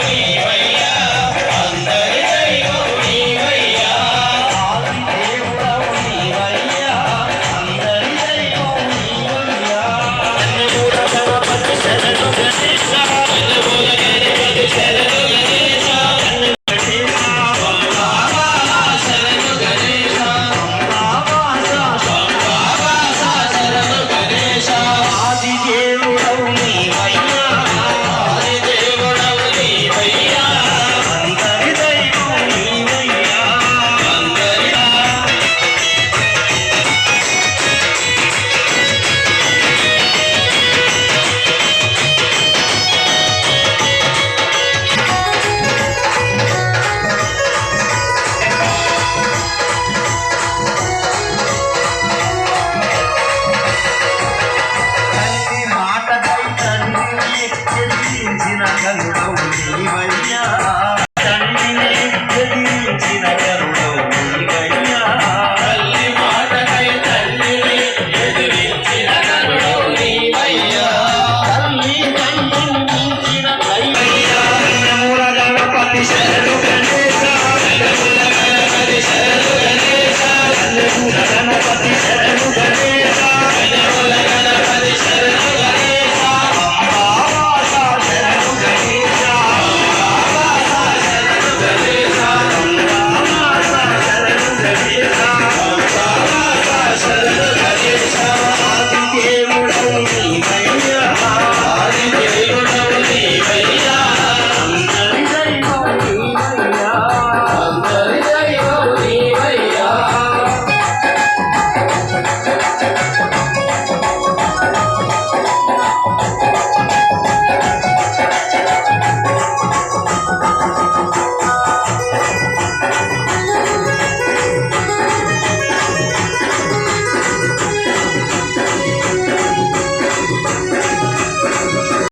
Yeah. కరుణించిన కరుణవు నీవయ్యా